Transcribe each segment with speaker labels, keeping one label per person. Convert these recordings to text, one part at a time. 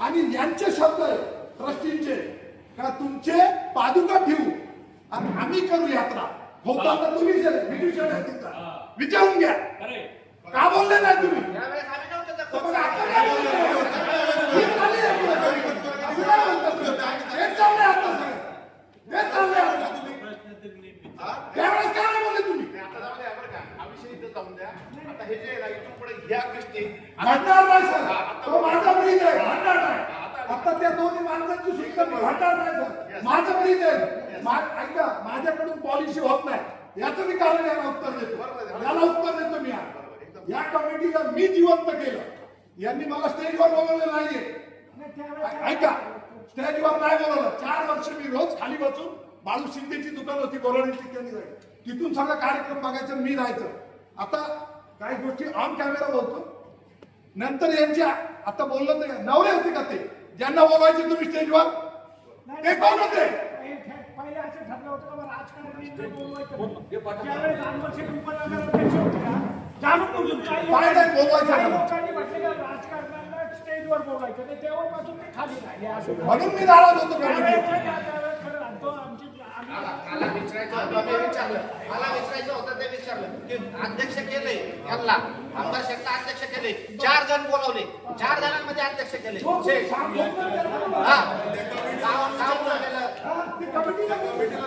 Speaker 1: आणि यांचे शब्द आहे ट्रस्टींचे का तुमचे पादुका ठेवू आणि आम्ही करू यात्रा होता तुम्ही विचारून घ्या का बोलले नाही तुम्ही. त्यावेळेस काय नाही बोलले तुम्ही
Speaker 2: आता जाऊ द्या बरं का हा विषय इथं जाऊन द्या. आता हे जे आहे ना इथून पुढे ह्या गोष्टी
Speaker 1: भांडणार नाही सर. तो माझा ब्रीद आहे भांडणार नाही. आता त्या दोन्ही माणसांची सुद्धा मी भांडणार नाही सर. माझं ब्रीद आहे मा- ऐका माझ्याकडून पॉलिसी होत नाही. याचं मी कारण याला उत्तर देतो. याला उत्तर देतो मी आज. या कमिटीला मी जिवंत केलं. यांनी मला स्टेजवर बोलवलं नाहीये. ऐका स्टेजवर नाही बोलवलं. चार वर्ष मी रोज खाली बसून बाळू शिंदेची दुकान होती बोलवण्याची त्यांनी जायचं तिथून सगळा कार्यक्रम बघायचं मी जायचं आता काही गोष्टी ऑन कॅमेरा बोलतो नंतर यांच्या आता बोललं तर नवरे होते का ते? ज्यांना बोलवायचे तुम्ही स्टेजवर ते कोण होते?
Speaker 3: पहिले असं ठरलं होतं का राजकारणी बोलवायचं. ज्यावेळेस रामवंशी उपनगराध्यक्ष होते ना, जाणून बुजून
Speaker 1: काय नाही बोलवायचं.
Speaker 3: लोकांनी राजकारणाला स्टेजवर बोलायचं ते तेव्हापासून ते खाली राहिले. असं
Speaker 1: म्हणून मी नाराज होतो
Speaker 2: मला विचारायचं होतं मी विचारलं. मला विचारायचं होतं ते विचारलं. की अध्यक्ष केले यांना. आमदार शेखला अध्यक्ष केले. चार जण बोलवले. चार जणांमध्ये अध्यक्ष केले. हा
Speaker 1: कमिटीला कमिटीला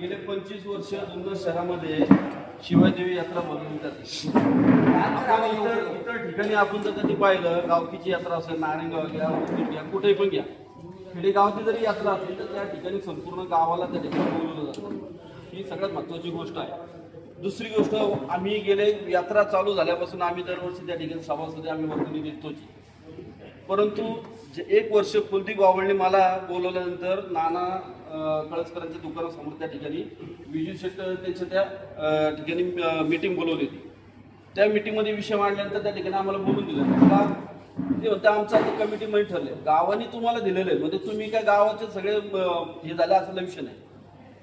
Speaker 4: गेले पंचवीस वर्ष जुन्नर शहरामध्ये शिवाजीदेवी यात्रा बनवली जाते. इतर इतर ठिकाणी आपण जर कधी पाहिलं गावकीची यात्रा असेल नारायणगाव घ्या उदगीर घ्या कुठेही पण घ्या. खेडेगावची जरी यात्रा असली तर त्या ठिकाणी संपूर्ण गावाला त्या ठिकाणी बोलवलं जातं. ही सगळ्यात महत्त्वाची गोष्ट आहे. दुसरी गोष्ट आम्ही गेले यात्रा चालू झाल्यापासून आम्ही दरवर्षी त्या ठिकाणी सभासदी आम्ही वर्तणी देतोच. परंतु जे एक वर्ष कुलदीप बावळने मला बोलवल्यानंतर नाना कळसकरांच्या दुकानासमोर त्या ठिकाणी विजू शेट त्यांच्या त्या ठिकाणी मीटिंग बोलवली होती. त्या मीटिंगमध्ये विषय मांडल्यानंतर त्या ठिकाणी आम्हाला बोलून दिलं. का? ते होतं आमचं आता कमिटीमध्ये ठरले गावाने तुम्हाला दिलेलं आहे. म्हणजे तुम्ही काय गावाचे सगळे हे झाले असं विषय नाही.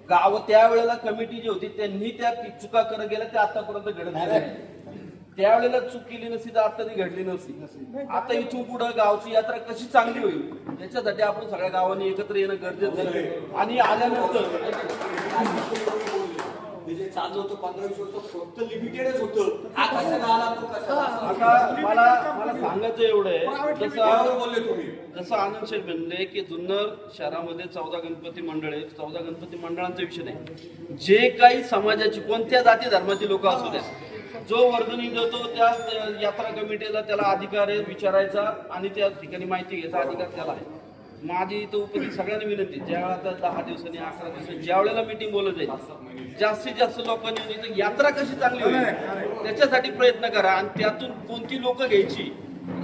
Speaker 4: गाव त्यावेळेला कमिटी जी होती त्यांनी त्या चुका करत गेल्या त्या आतापर्यंत घडत नाही. त्यावेळेला चूक केली नसती तर आता ती घडली नसती. आता इथून पुढं गावची यात्रा कशी चांगली होईल? याच्यासाठी आपण सगळ्या गावांनी एकत्र येणं गरजेचं आहे. आणि आल्यानंतर
Speaker 5: जे चालू होतं पंधरा वीस वर्ष फक्त लिमिटेडच होतं. कशाला आला तो कशाला आला?
Speaker 4: आता मला मला सांगायचं एवढं आहे. जसं
Speaker 5: बोलले तुम्ही.
Speaker 4: जसं आनंद शेठ म्हणले की जुन्नर शहरामध्ये चौदा गणपती मंडळ आहे. चौदा गणपती मंडळांचा विषय नाही. जे काही समाजाची कोणत्या जाती धर्माची लोक असू द्या जो वर्गणी देतो त्या यात्रा कमिटीला त्याला अधिकार आहे विचारायचा आणि त्या ठिकाणी माहिती घ्यायचा अधिकार त्याला आहे. माझी इथं उपस्थित सगळ्यांनी विनंती ज्या वेळा दहा दिवसांनी अकरा दिवसांनी ज्या वेळेला मिटिंग बोलत जाईल जास्तीत जास्त लोकांनी यात्रा कशी चांगली होईल त्याच्यासाठी प्रयत्न करा आणि त्यातून कोणती लोक घ्यायची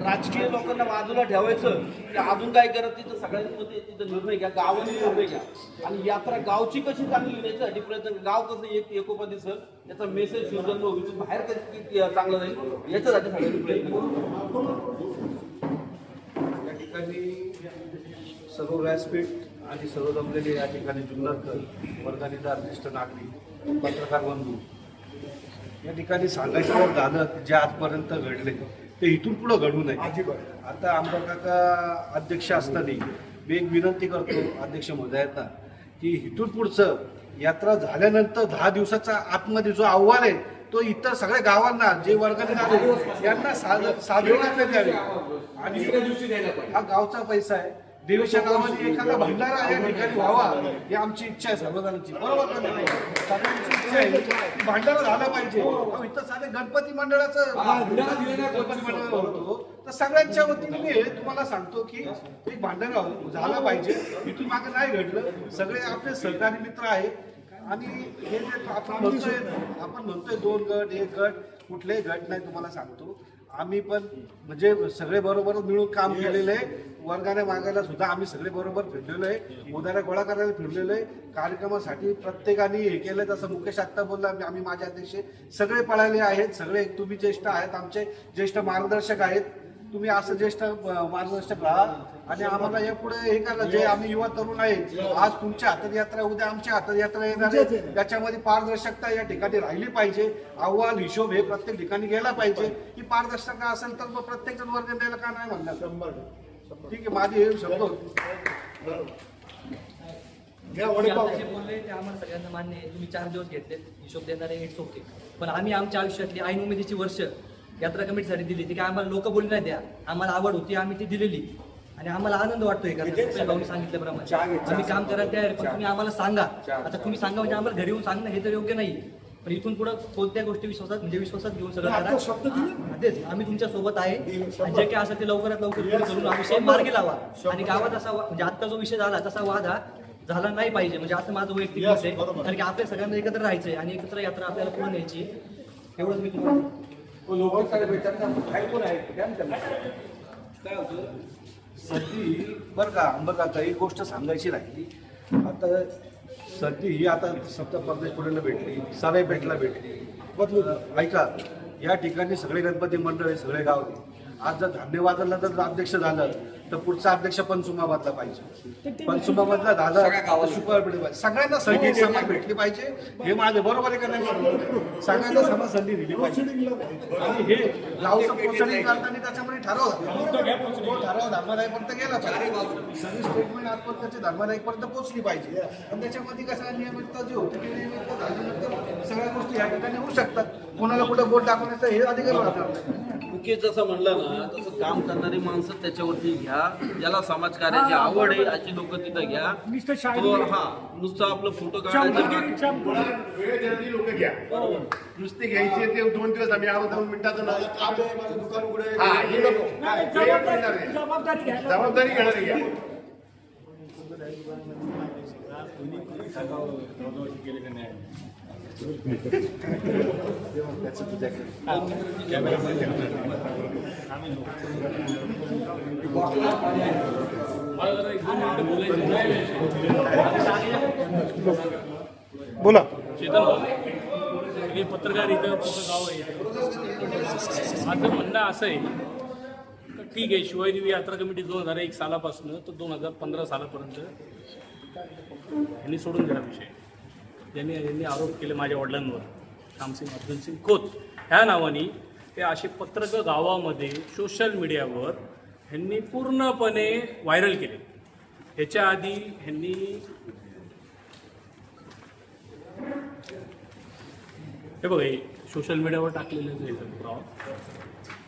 Speaker 4: राजकीय लोकांना बाजूला ठेवायचं की अजून काय करत तिथं सगळ्यांमध्ये तिथं निर्णय घ्या गावाने निर्णय घ्या. आणि यात्रा गावची कशी चांगली होईल याच्यासाठी प्रयत्न गाव कसं एक एकोपा दिसल याचा मेसेज शिवजन इथून बाहेर कधी चांगलं जाईल याच्यासाठी सगळ्यांनी प्रयत्न
Speaker 6: या ठिकाणी सर्व व्यासपीठ आणि सर्व जमलेले या ठिकाणी जुन्नरकर वर्गानीदार ज्येष्ठ नागरिक पत्रकार बंधू या ठिकाणी सांगायचं झालं जे आजपर्यंत घडले. ते इथून पुढं घडू नये. आता आमदार काका अध्यक्ष असताना मी एक विनंती करतो अध्यक्ष महोदयांना की इथून पुढचं यात्रा झाल्यानंतर दहा दिवसाचा आतमध्ये जो अहवाल आहे तो इतर सगळ्या गावांना जे वर्गाने आले यांना साध- साधवण्यात द्यावे. आणि हा गावचा पैसा आहे. देवीच्या गावाने एखादा भंडारा या ठिकाणी व्हावा ही आमची इच्छा आहे सर्वजणांची. बरोबर का नाही? सगळ्यांची इच्छा आहे की भंडारा झाला पाहिजे. अहो, इथं साधे गणपती मंडळाचं
Speaker 5: हा,
Speaker 6: गणपती मंडळ. होतो. तर सगळ्यांच्या वतीने मी हे तुम्हाला सांगतो की एक भांडारा झाला पाहिजे. इथून मागे नाही घडलं. सगळे आपले सहकारी मित्र आहेत. आणि हे जे आपण म्हणतोय आपण म्हणतोय दोन गट एक गट कुठलेही गट नाही तुम्हाला सांगतो. आम्ही पण म्हणजे सगळे बरोबर मिळून काम केलेलं आहे. वर्गाने मागायला सुद्धा आम्ही सगळे बरोबर फिरलेलो आहे. उदाहरण गोळा करायला फिरलेलो आहे. कार्यक्रमासाठी प्रत्येकाने हे केलं जसं मुकेश आत्ता बोलला आम्ही आम्ही माझे अध्यक्ष सगळे पळाले आहेत. सगळे तुम्ही ज्येष्ठ आहेत. आमचे ज्येष्ठ मार्गदर्शक आहेत. तुम्ही असं ज्येष्ठ मार्गदर्शक राहा. आणि आम्हाला यापुढे हे करा जे आम्ही युवा तरुण आहे आज तुमच्या हातात यात्रा उद्या आमच्या हातात यात्रा येणार आहे. त्याच्यामध्ये पारदर्शकता या ठिकाणी राहिली पाहिजे. अहवाल हिशोब हे प्रत्येक ठिकाणी गेला पाहिजे. की पारदर्शकता असेल तर मग प्रत्येक जण वर्ग द्यायला का नाही म्हणणार? ठीक आहे माझे हे शब्द
Speaker 7: बोलले ते आम्हाला सगळ्यांना मान्य आहे. तुम्ही चार दिवस घेतले हिशोब देणारे इट्स ओके पण आम्ही आमच्या आयुष्यातली ऐन उमेदीची वर्ष यात्रा कमिटीसाठी दिली ती काय आम्हाला लोक बोलली नाही द्या. आम्हाला आवड होती आम्ही ती दिलेली. आणि आम्हाला आनंद वाटतोय का भाऊनी सांगितल्याप्रमाणे. आम्ही काम करायला तयार पण तुम्ही आम्हाला सांगा. आता तुम्ही सांगा म्हणजे आम्हाला घरी येऊन सांगणं हे तर योग्य नाही पण इथून पुढे कोणत्या गोष्टी विश्वासात म्हणजे विश्वासात घेऊन सगळं तेच. आम्ही तुमच्यासोबत आहे. जे काय असेल ते लवकरात लवकर करून विषय मार्गी लावा. आणि गावात असा म्हणजे आता जो विषय झाला तसा वाद हा झाला नाही पाहिजे. म्हणजे असं माझं वैयक्तिक आहे. कारण की आपल्या सगळ्यांना एकत्र राहायचंय आणि एकत्र यात्रा आपल्याला पुढे न्यायची. एवढंच मी तुम्हाला
Speaker 6: काय होतं? सर्दी बरं का अंबरनाथ एक गोष्ट सांगायची राहिली. आता सर्दी ही आता सप्त परदेश पुण्याला भेटली सराई पेठला भेटली. अं, ऐका या ठिकाणी सगळे गणपती मंडळ आहे सगळे गाव आहे. आज जर धान्यवादाला जर अध्यक्ष झालं तर पुढचा अध्यक्ष पंचुमाबादला पाहिजे. पंचुमाबादला झालं तर शुक्रवार पाहिजे. सगळ्यांना संधी समान भेटली पाहिजे. हे माझं बरोबर आहे का नाही? सगळ्यांना समान संधी दिली पाहिजे. आणि हे गावचं प्रोत्साहन करताना त्याच्यामध्ये ठरव तो ठराव धर्मादायपर्यंत गेला पाहिजे. सगळी स्टेटमेंट आजपर्यंतची धर्मादायपर्यंत पोहोचली पाहिजे. आणि त्याच्यामध्ये कसं नियमितता जी होती ती नियमितता झाल्यानंतर सगळ्या गोष्टी या ठिकाणी होऊ शकतात. कोणाला कुठं बोट दाखवण्याचा हे अधिकार राहणार नाही.
Speaker 4: मुख्य जसं म्हणलं ना तसं काम करणारी माणसं त्याच्यावरती घ्या. ज्याला समाजकार्याची आवड आहे अशी लोक तिथं घ्या.
Speaker 3: नुसतं शाळेत
Speaker 4: तो हा नुसतं आपलं फोटो काढायचं.
Speaker 3: चमकागिरी चमक
Speaker 8: वेळ देणारी लोक घ्या. नुसते घ्यायचे ते दोन दिवस आम्ही आलो दोन मिनिटाचं नाव. हा हे नको.
Speaker 3: नाही,
Speaker 8: वेळ देणार
Speaker 3: जबाबदारी घ्यायला
Speaker 8: जबाबदारी घेणारे घ्या.
Speaker 9: आहे.
Speaker 1: बोला.
Speaker 9: चेतन भाऊ पत्रकार इथं गाव आहे. माझं म्हणणं असं आहे ठीक आहे शिवाजीदेवी यात्रा कमिटी दोन हजार एक सालापासून तर दोन हजार पंधरा सालापर्यंत यांनी सोडून दिला विषय. ज्यांनी यांनी आरोप केले माझ्या वडिलांवर. श्यामसिंग अर्जुनसिंग खोत ह्या नावाने. ते असे पत्रक गावामध्ये सोशल मीडियावर ह्यांनी पूर्णपणे व्हायरल केले. ह्याच्या आधी ह्यांनी हे बघा सोशल मीडियावर टाकलेलं जे पुरावा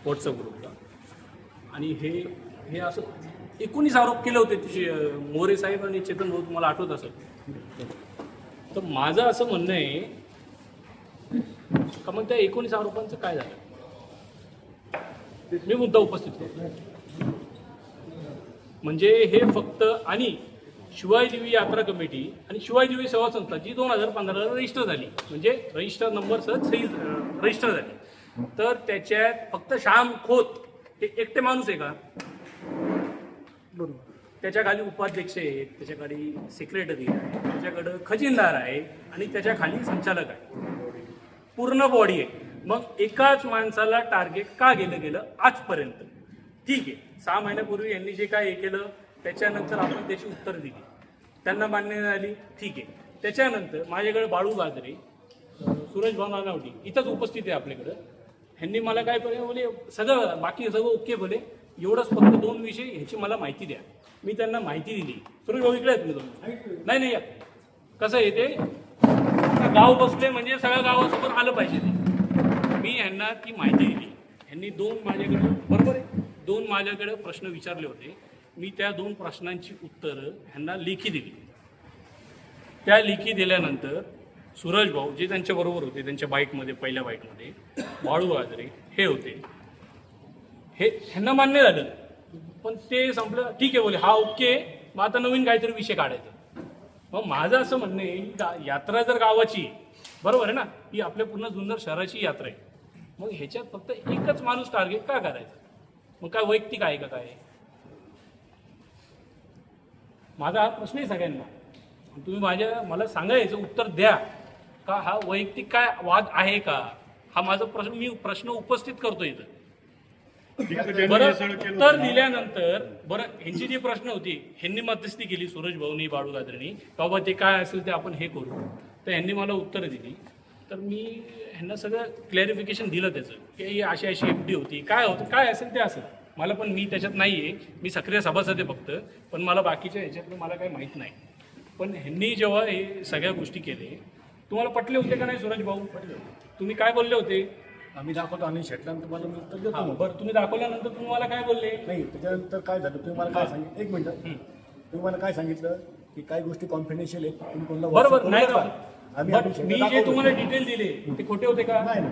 Speaker 9: व्हॉट्सअप ग्रुपला आणि हे हे असं एकोणीस आरोप केले होते तिचे मोरे साहेब आणि चेतन भाऊ तुम्हाला आठवत असेल? तर माझं असं म्हणणं आहे का मग त्या एकोणीस आरोपांचं काय झालं? मी मुद्दा उपस्थित करतो. म्हणजे हे फक्त आणि शिवायदेवी यात्रा कमिटी आणि शिवायदेवी सेवा संस्था जी दोन हजार पंधराला रजिस्टर झाली. म्हणजे रजिस्टर नंबर सह सही रजिस्टर झाली. तर त्याच्यात फक्त श्याम खोत हे एकटे माणूस आहे का? बरोबर. त्याच्याखाली उपाध्यक्ष आहेत त्याच्याखाली सेक्रेटरी आहे त्याच्याकडं खजिनदार आहे आणि त्याच्याखाली संचालक आहे पूर्ण बॉडी आहे. मग एकाच माणसाला टार्गेट का गेलं गेलं आजपर्यंत? ठीक आहे. सहा महिन्यापूर्वी यांनी जे काय हे केलं त्याच्यानंतर आपण त्याची उत्तर दिली. त्यांना मान्य झाली. ठीक आहे. त्याच्यानंतर माझ्याकडे बाळू गाजरे अं, सूरज नावटी इथंच उपस्थित आहे आपल्याकडं. ह्यांनी मला काय बोले सगळं बाकी सगळं ओके बोले. एवढंच फक्त दोन विषय ह्याची मला माहिती द्या. मी त्यांना माहिती दिली. सुरू भाऊ इकडे आहेत मी दोन नाही नाही कसं आहे ते? गाव बसले म्हणजे सगळ्या गावासोबत आलं पाहिजे ते. मी ह्यांना ती माहिती दिली. ह्यांनी दोन माझ्याकडे बरोबर आहे? दोन माझ्याकडे प्रश्न विचारले होते. मी त्या दोन प्रश्नांची उत्तरं ह्यांना लेखी दिली. त्या लेखी दिल्यानंतर सूरज भाऊ जे त्यांच्याबरोबर होते त्यांच्या बाईकमध्ये पहिल्या बाईकमध्ये बाळू आजरे हे होते. हे ह्यांना मान्य झालं. पण ते संपलं. ठीक आहे बोले. हा ओके. मग आता नवीन काहीतरी विषय काढायचा मग माझं असं म्हणणं आहे की गा- यात्रा जर गावाची बरोबर आहे ना? ही आपल्या पूर्ण जुन्नर शहराची यात्रा आहे. मग ह्याच्यात फक्त एकच माणूस टार्गेट का करायचं? मग काय वैयक्तिक आहे का काय? माझा हा प्रश्न आहे सगळ्यांना. तुम्ही माझ्या मला सांगायचं उत्तर द्या. का हा वैयक्तिक काय वाद आहे का? हा माझा प्रश्न मी प्रश्न उपस्थित करतो इथं. बरं उत्तर दिल्यानंतर बरं ह्यांची जी प्रश्न होती ह्यांनी मध्यस्थी केली सूरज भाऊनी बाळू गाजरेनी बाबा ते काय असेल ते आपण हे करू. तर ह्यांनी मला उत्तर दिली. तर मी ह्यांना सगळं क्लॅरिफिकेशन दिलं त्याचं की ही अशी अशी एफ डी होती. काय होतं काय असेल ते असेल. मला पण मी त्याच्यात नाही आहे मी सक्रिय सभासद आहे फक्त. पण मला बाकीच्या ह्याच्यातलं मला काही माहीत नाही. पण ह्यांनी जेव्हा हे सगळ्या गोष्टी केले तुम्हाला पटले होते का नाही सूरज भाऊ? पटले तुम्ही काय बोलले होते?
Speaker 10: आम्ही दाखवतो आणि शेटल्यानंतर तुम्हाला मी उत्तर
Speaker 9: हा,
Speaker 10: देतो. मग.
Speaker 9: बरं तुम्ही दाखवल्यानंतर तुम्ही मला काय बोलले?
Speaker 10: नाही त्याच्यानंतर काय झालं? तुम्ही मला काय सांगितलं? एक मिनिट. तुम्ही मला काय सांगितलं? की काही गोष्टी कॉन्फिडेन्शियल आहेत तुम्ही कोणाला
Speaker 9: बरोबर
Speaker 10: WhatsApp
Speaker 9: नाही
Speaker 10: करू नका. आम्ही
Speaker 9: मी जे. तुम्हाला डिटेल दिले ते खोटे होते का?
Speaker 10: नाही ना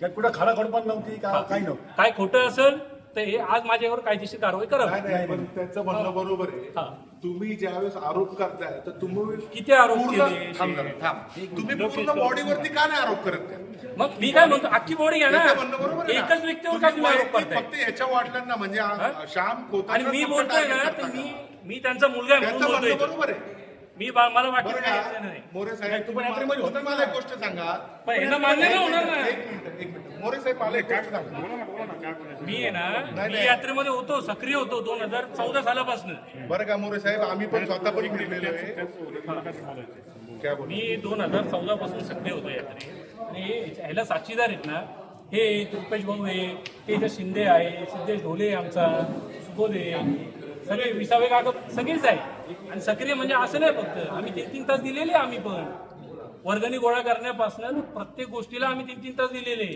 Speaker 10: त्यात कुठं खाडाखोड पण नव्हती का? काही नव्हतं.
Speaker 9: काय खोटं असेल तर हे आज माझ्यावर कायदेशीर कारवाई करा.
Speaker 1: नाही नाही पण त्याचं म्हणणं बरोबर
Speaker 9: हा.
Speaker 1: आहे तुम्ही ज्यावेळेस आरोप करताय तर तुम्ही
Speaker 9: किती आरोप
Speaker 1: पूर्ण-
Speaker 9: केले?
Speaker 1: थांब जरा, थांब. तुम्ही पूर्ण बॉडीवरती का नाही आरोप करत त्या?
Speaker 9: मग मी काय म्हणतो अख्खी बॉडी घ्या ना
Speaker 1: त्याचं म्हणणं बरोबर आहे ना?
Speaker 9: एकच व्यक्तीवर काय
Speaker 1: तुम्ही
Speaker 9: तुम्ही आरोप
Speaker 1: वैयक्तिक
Speaker 9: करताय
Speaker 1: फक्त याच्या वाटल्यांना म्हणजे आ-
Speaker 9: हा?
Speaker 1: श्याम खोत
Speaker 9: आणि मी बोलतोय ना तर मी मी त्यांचा मुलगा आहे
Speaker 1: त्याचं
Speaker 9: म्हणून
Speaker 1: म्हणणं
Speaker 9: बोलतोय
Speaker 1: बरोबर आहे
Speaker 9: मी बा- मला वाटत
Speaker 1: बरं का
Speaker 9: नाही
Speaker 1: मोरे साहेब तुम्ही मला एक गोष्ट सांगा
Speaker 9: पण यांना मान्य नाही होणार ना
Speaker 1: एक मिनिट एक मिनिट मोरे साहेब मला एक गोष्ट सांगा
Speaker 9: मी आहे ना मी
Speaker 1: नाही.
Speaker 9: यात्रेमध्ये होतो सक्रिय होतो दोन हजार चौदा सालापासून
Speaker 1: बरं का मोरे साहेब आम्ही पण स्वतः पण गेलेलो आहे काय बोल
Speaker 9: मी दोन हजार चौदा पासून सक्रिय होतो यात्रेत आणि ह्याला साक्षीदार आहेत ना हे रुपेश भाऊ आहे ते शिंदे आहे सिद्धेश ढोले आमचा सुबोध आहे. सगळे विसावे काका सगळेच आहे आणि सक्रिय म्हणजे असं नाही फक्त आम्ही तीन तीन तास दिलेले आम्ही पण. वर्गणी गोळा करण्यापासून प्रत्येक गोष्टीला आम्ही तीन तीन तास दिलेले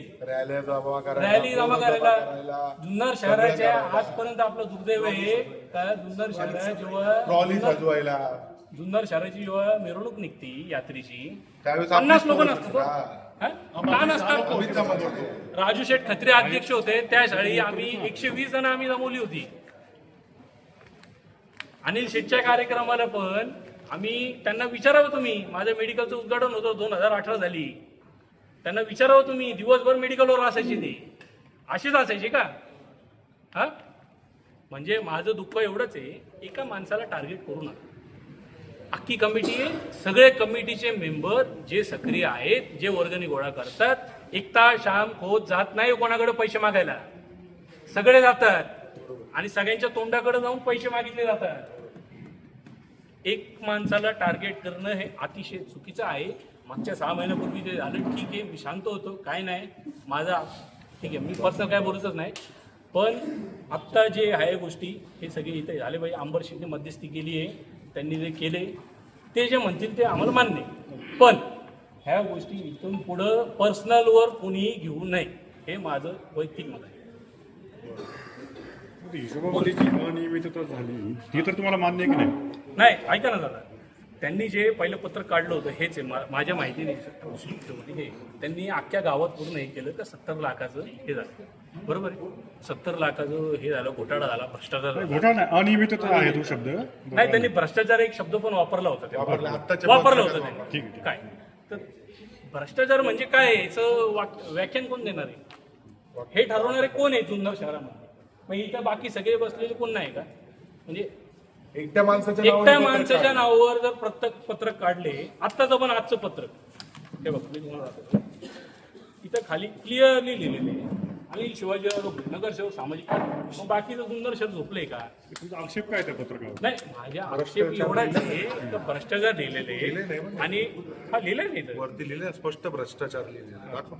Speaker 9: रॅली जमा करायला जुन्नर शहराच्या आजपर्यंत आपलं दुर्दैव आहे का? जुन्नर शहरात जेव्हा
Speaker 1: ट्रॉली
Speaker 9: जुन्नर- शहराची जेव्हा मिरवणूक निघते यात्रेची पन्नास लोक
Speaker 1: हा.
Speaker 9: हा? का नसतात राजू शेठ खत्रे अध्यक्ष होते त्या शाळी आम्ही एकशे वीस जण आम्ही जमवली होती. अनिल शेठच्या कार्यक्रमाला पण आम्ही त्यांना विचारावं तुम्ही. माझं मेडिकलचं उद्घाटन होतं दोन हजार अठरा झाली त्यांना विचारावं तुम्ही दिवसभर मेडिकलवर असायचे ते. असेच असायचे का? हा? म्हणजे माझं दुःख एवढंच आहे एका माणसाला टार्गेट करू नका. अख्खी कमिटी आहे. सगळे कमिटीचे मेंबर जे सक्रिय आहेत जे वर्गणी गोळा करतात एकता श्याम खोत जात नाही हो कोणाकडे पैसे मागायला. सगळे जातात. आणि सगळ्यांच्या तोंडाकडे जाऊन पैसे मागितले जातात. एक माणसाला टार्गेट करणं हे अतिशय चुकीचं आहे. मागच्या सहा महिन्यापूर्वी ते झालं. ठीक आहे मी शांत होतो. काय नाही. माझा ठीक आहे मी पर्सनल काय बोलतच नाही. पण आत्ता जे आहे गोष्टी हे सगळे इथे झाले. पाहिजे आंबर शिंदे मध्यस्थी केली आहे. त्यांनी जे केले ते जे म्हणतील ते आम्हाला मान्य. पण ह्या गोष्टी इथून पुढं पर्सनलवर कुणीही घेऊ नये हे माझं वैयक्तिक मत आहे.
Speaker 11: हिशोबामध्ये जी अनियमितता झाली ती तर तुम्हाला मान्य की नाही?
Speaker 9: नाही ऐका ना दादा. त्यांनी जे पहिलं पत्र काढलं होतं हेच आहे. मा- माझ्या माहितीने हे. त्यांनी अख्ख्या गावात पूर्ण हे केलं तर सत्तर लाखाचं हे झालं. बरोबर आहे. सत्तर लाखाचं हे झालं घोटाळा झाला भ्रष्टाचार.
Speaker 11: घोटाळा नाही. अनियमितता आहे तो शब्द.
Speaker 9: नाही त्यांनी भ्रष्टाचार एक शब्द पण वापरला होता.
Speaker 1: वापरला,
Speaker 9: होतं
Speaker 11: ठीक
Speaker 9: त्यांनी
Speaker 11: आहे.
Speaker 9: काय? तर भ्रष्टाचार म्हणजे काय? आहे? याचं व्याख्यान कोण देणार आहे? हे ठरवणारे कोण आहे जुन्नर शहरामध्ये? मग इथं बाकी सगळे बसलेले कोण नाही का? म्हणजे
Speaker 1: एकट्या माणसाच्या
Speaker 9: एकट्या माणसाच्या. नावावर जर प्रत्येक पत्रक काढले आत्ताचं पण आजचं पत्रक हे बघ मी तुम्हाला दाखवतो. इथं खाली क्लिअरली लिहिलेले आणि शिवाजीराव नगरसेवक सामाजिक कार्य. मग बाकीचं सुंदर शब्द झोपले का
Speaker 11: तुमचा आक्षेप काय त्या पत्रकावर
Speaker 9: नाही माझ्या आक्षेप एवढाच आहे की भ्रष्टाचार लिहिलेले आहे. आणि हा लिहिलंय नाही इथं.
Speaker 1: वरती लिहिले स्पष्ट भ्रष्टाचार लिहिलेलं दाखव.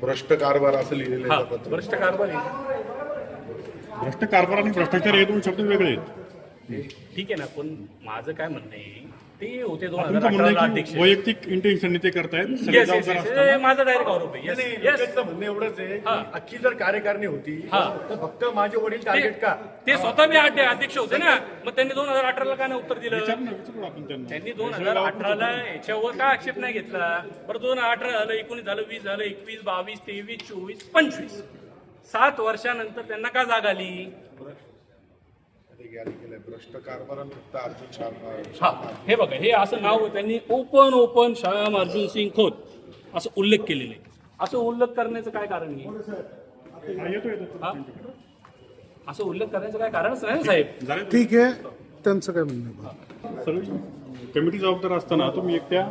Speaker 1: भ्रष्ट कारभार असं लिहिलेलं
Speaker 9: हा
Speaker 1: आहे त्या पत्रात.
Speaker 9: भ्रष्ट कारभार आहे.
Speaker 11: भ्रष्ट कारभार आणि भ्रष्टाचार हे दोन शब्द वेगळे आहेत.
Speaker 9: ठीक आहे ना पण माझं काय म्हणणं आहे ते होते दोन हजार
Speaker 11: तुमचं म्हणणं
Speaker 9: अठराला
Speaker 11: आहे
Speaker 9: अध्यक्ष.
Speaker 11: की वैयक्तिक इंटेन्शनने ते करतायत सगळे
Speaker 9: Yes, yes,
Speaker 11: जबाबदार
Speaker 9: yes.
Speaker 11: असताना.
Speaker 9: हे माझा डायरेक्ट आरोप आहे. Yes,
Speaker 10: नाही,
Speaker 9: yes.
Speaker 10: विकेटचं म्हणणं एवढंच आहे
Speaker 9: हा.
Speaker 10: अख्खी जर कार्यकारणी होती
Speaker 9: हा.
Speaker 10: तर फक्त माझे वडील टार्गेट का?
Speaker 9: ते स्वतः अध्य- अध्यक्ष होते ना. मग त्यांनी दोन हजार अठराला का नाही उत्तर दिलं?
Speaker 11: विचारू ना विचारू आपण त्यांना.
Speaker 9: त्यांनी दोन हजार अठराला याच्यावर का आक्षेप नाही घेतला? बरं दोन हजार अठरा झालं एकोणीस झालं वीस झालं एकवीस बावीस तेवीस चोवीस पंचवीस. सात वर्षानंतर त्यांना का जाग आली?
Speaker 1: श्याम
Speaker 9: हा हे बघा हे असं नाव त्यांनी ओपन ओपन श्याम अर्जुन सिंग खोत असं उल्लेख केलेले. असं उल्लेख करण्याचं काय कारण आहे? असं उल्लेख करण्याचं काय कारणच नाही ना साहेब?
Speaker 11: झाले
Speaker 1: ठीक आहे त्यांचं काय म्हणणं आहे?
Speaker 11: कमिटी जबाबदार असताना तुम्ही एकट्या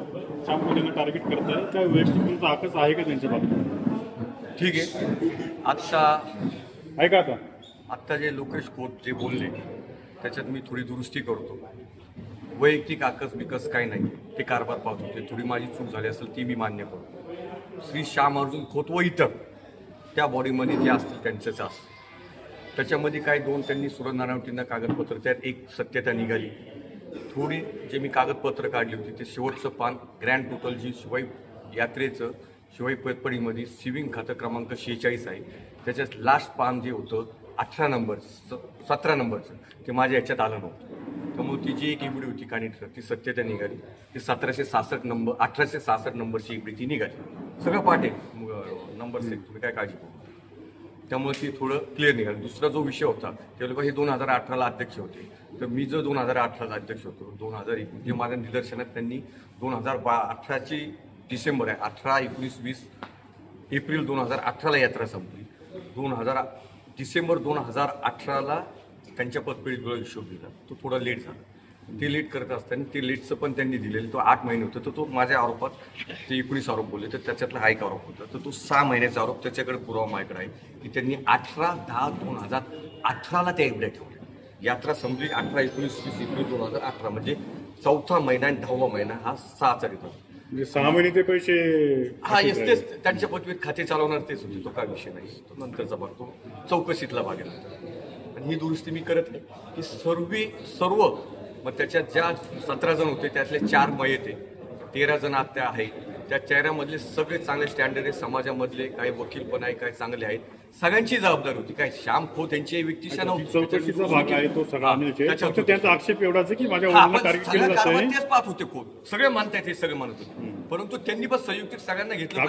Speaker 11: चांपोलींना टार्गेट करताय. काय वैयक्तिक तुमचा हकच आहे का त्यांच्या बाबतीत?
Speaker 5: ठीक आहे. आत्ता
Speaker 11: ऐका आता.
Speaker 5: आत्ता जे लोकेश खोत जे बोलले त्याच्यात मी थोडी दुरुस्ती करतो. वैयक्तिक आकस बिकस काही नाही. ते कारभार पाहत होते. थोडी माझी चूक झाली असेल ती मी मान्य करतो श्री श्याम अर्जुन खोत व इतर त्या बॉडीमध्ये जे असतील त्यांचंच असतं त्याच्यामध्ये काही दोन त्यांनी सुरनारायणटींना कागदपत्र त्यात एक सत्यता निघाली. थोडी जे मी कागदपत्र काढली होती ते शेवटचं पान ग्रँड टोटल जी शिवाई यात्रेचं शिवाय पतपडीमध्ये सिविंग खातं क्रमांक शेहेचाळीस आहे. त्याच्यात लास्ट पान जे होतं अठरा नंबर स सतरा नंबरचं ते माझ्या याच्यात आलं नव्हतं. त्यामुळे ती जी एक इबडी होती कानिटर ती सत्यता निघाली. ती सतराशे सहासष्ट नंबर अठराशे सहासष्ट नंबरची इबडी ती निघाली. सगळं पाठ आहे. नंबर सेट तुम्ही काय काळजी करू त्यामुळे ती थोडं क्लिअर निघालं. दुसरा जो विषय होता ते लोक हे दोन हजार अठराला अध्यक्ष होते. तर मी जो दोन हजार अठराला अध्यक्ष होतो दोन हजार एक जे माझ्या निदर्शनात त्यांनी दोन हजार बा अठराची डिसेंबर आहे अठरा एकोणीस वीस एप्रिल दोन हजार अठराला यात्रा संपली. दोन हजार डिसेंबर दोन हजार अठराला त्यांच्या पतपेढीत हिशोब दिला. तो थोडा लेट झाला. ते लेट करत असताना ते लेटचं पण त्यांनी दिलेलं तो आठ महिने होतं. तर तो माझ्या आरोपात ते एकोणीस आरोप बोलले तर त्याच्यातला हा एक आरोप होता. तर तो सहा महिन्याचा आरोप त्याच्याकडे पुरावा माझ्याकडे आहे की त्यांनी अठरा दहा दोन हजार अठराला त्या एवढ्या ठेवल्या यात्रा संपली अठरा एकोणीस वीस एप्रिल दोन हजार अठरा म्हणजे चौथा महिना आणि दहावा महिना हा सहाचा रिपोर्ट
Speaker 11: म्हणजे सहा महिन्याचे पैसे
Speaker 5: हा येस तेच. त्यांच्या पदवीत खाते चालवणार तेच होते. तो काय विषय नाही. तो नंतरचा भाग तो चौकशीतला भाग आहे. आणि ही दुरुस्ती मी करत नाही. की सर्व सर्व मग त्याच्यात ज्या सतरा जण होते त्यातले चार मयत तेरा जण आत्या आहेत. त्या चेहऱ्यामधले सगळे चांगले स्टँडर्ड आहे समाजामधले काही वकील पण आहे काही चांगले आहेत. सगळ्यांची जबाबदारी होती. काय श्याम खोत यांची व्यक्तिशा नव्हती.
Speaker 11: चौकशीचा भाग आहे तो सगळा
Speaker 5: हा,
Speaker 11: अनिलचे
Speaker 5: त्याच्यात
Speaker 11: फक्त त्यांचा आक्षेप एवढाच की माझ्या
Speaker 5: तेच पाहत होते कोण सगळे मानतायत हे सगळे मानत होते. परंतु त्यांनी पण संयुक्त सगळ्यांना घेतलं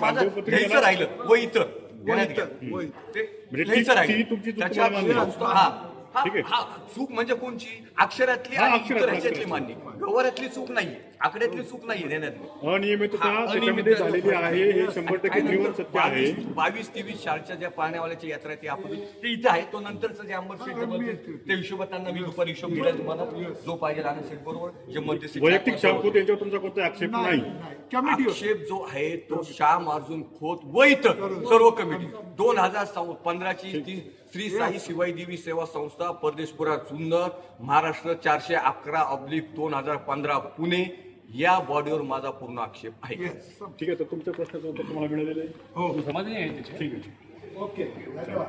Speaker 5: माझं घ्यायचं राहिलं. व इतर
Speaker 11: म्हणजे तुमची.
Speaker 5: हा. हा,
Speaker 11: ठीक आहे.
Speaker 5: हा, चूक म्हणजे कोणची? अक्षरातली
Speaker 11: हा,
Speaker 5: आणि
Speaker 11: अक्षरात-
Speaker 5: इतर ह्याच्यातली
Speaker 11: अक्षरात.
Speaker 5: मान्य. व्यवहारातली चूक नाही. आकड्यातली चूक नाही देण्यातली
Speaker 11: अनियमितता त्याच्यामध्ये
Speaker 5: अनियमितता-
Speaker 11: झालेली आहे हे शंभर टक्के जीवन सत्य आहे.
Speaker 5: बावीस तेवीस शाळेच्या ज्या पाण्यावाल्याची यात्रा आहे ती आपण ते इथे आहे. तो नंतरचं जे अंबर शेठ जे ते हिशोबात त्यांना मी दुपारी हिशोब दिला तुम्हाला. जो पाहिजे राणा शेठ बरोबर. जे मध्यस्थी
Speaker 11: वैयक्तिक शांतू त्यांच्यावर तुमचा कोणता आक्षेप नाही
Speaker 1: कमिटी
Speaker 5: आक्षेप जो आहे तो श्याम अर्जुन खोत व इतर सर्व कमिटी दोन हजार पंधराची ती श्री साई शिवाई देवी सेवा संस्था परदेशपुरा जुन्नर महाराष्ट्र चारशे अकरा ऑब्लिक दोन हजार पंधरा पुणे. या बॉडीवर माझा पूर्ण आक्षेप आहे.
Speaker 11: ठीक आहे तर तुमच्या प्रश्नाचं उत्तर तुम्हाला मिळालेलं आहे.
Speaker 1: हो.
Speaker 9: समाधानी आहे त्याचे
Speaker 11: ठीक आहे.
Speaker 1: ओके धन्यवाद.